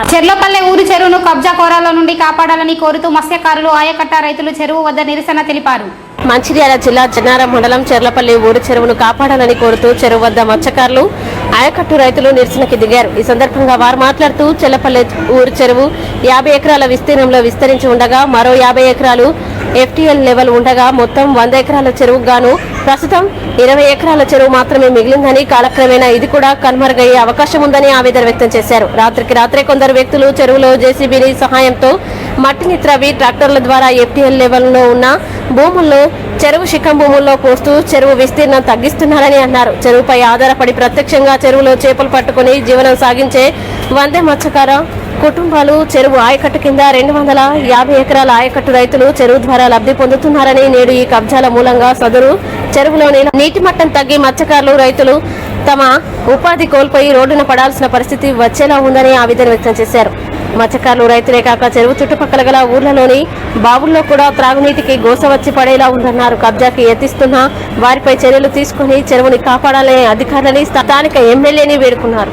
అన్నారు చెర్లపల్లె ఊరి చెరువును కబ్జా కోరాల నుండి కాపాడాలని కోరుతూ మత్స్యకారులు ఆయకట్ట రైతులు చెరువు వద్ద నిరసన తెలిపారు. మంచిర్యాల జిల్లా జనారం మండలం చెర్లపల్లి ఊరి చెరువును కాపాడాలని కోరుతూ చెరువు వద్ద మత్స్యకారులు ఆయకట్టు రైతులు నిరసనకి దిగారు. ఈ సందర్భంగా వారు మాట్లాడుతూ చెల్లపల్లి ఊరి చెరువు యాభై ఎకరాల విస్తీర్ణంలో విస్తరించి ఉండగా మరో యాభై ఎకరాలు ఎఫ్టీఎల్ లెవెల్ ఉండగా మొత్తం వంద ఎకరాల చెరువు గాను ప్రస్తుతం ఇరవై ఎకరాల చెరువు మాత్రమే మిగిలిందని కాలక్రమేణా ఇది కూడా కనుమరుగయ్యే అవకాశం ఉందని ఆవేదన వ్యక్తం చేశారు. రాత్రికి రాత్రే కొందరు వ్యక్తులు చెరువులో జేసీబీని సహాయంతో మట్టిని త్రవి ట్రాక్టర్ల ద్వారా ఎఫ్టీఎల్ లెవెల్లో ఉన్న భూముల్లో చెరువు శిఖం భూముల్లో పోస్తూ చెరువు విస్తీర్ణం తగ్గిస్తున్నారని అన్నారు. చెరువుపై ఆధారపడి ప్రత్యక్షంగా చెరువులో చేపలు పట్టుకుని జీవనం సాగించే వందే మత్స్యకార కుటుంబాలు చెరువు ఆయకట్టు కింద రెండు వందల యాభై ఎకరాల ఆయకట్టు రైతులు చెరువు ద్వారా లబ్ధి పొందుతున్నారని నేడు ఈ కబ్జాల మూలంగా సదరు చెరువులోని నీటి మట్టం తగ్గి మత్స్యకారులు రైతులు తమ ఉపాధి కోల్పోయి రోడ్డున పడాల్సిన పరిస్థితి వచ్చేలా ఉందని ఆవేదన వ్యక్తం చేశారు. మత్స్యకారులు రైతులే కాక చెరువు చుట్టుపక్కల గల ఊర్లలోని బావుల్లో కూడా త్రాగునీటికి గోస వచ్చి పడేలా ఉందన్నారు. కబ్జాకి యత్నిస్తున్న వారిపై చర్యలు తీసుకుని చెరువుని కాపాడాలని అధికారులని స్థానిక ఎమ్మెల్యేని వేడుకున్నారు.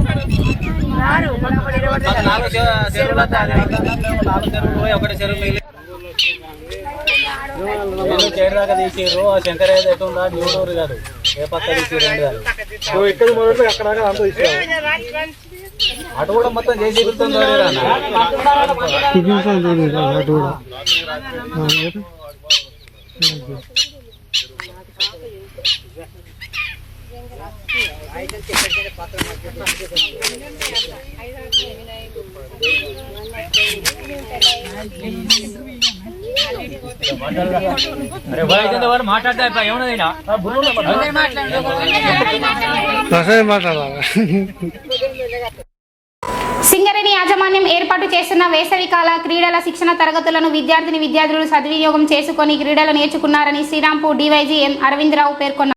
నాలుగు చెరు- చెరువులు నాలుగు చెరువులు ఒకటి చెరువు మిగిలి నేను చేరుదాకా తీసిర్రు. ఆ శంకర్ ఏది ఎటు ఉందా? న్యూటూరు కాదు. ఏ పక్క తీసిర్రు ఏంటి కాదు. నువ్వు ఇక్కడ మొదలు అక్కడ అంతా ఇస్తావు అటు కూడా మొత్తం చేసి బాయ్ వాడు మాట్లాడతా మాట్లాడాలి సింగరేణి యాజమాన్యం ఏర్పాటు చేస్తున్న వేసవికాల క్రీడల శిక్షణ తరగతులను విద్యార్థిని విద్యార్థులు సద్వినియోగం చేసుకుని క్రీడలు నేర్చుకున్నారని శ్రీరాంపూర్ డివైజీ ఎం అరవిందరావు పేర్కొన్నారు.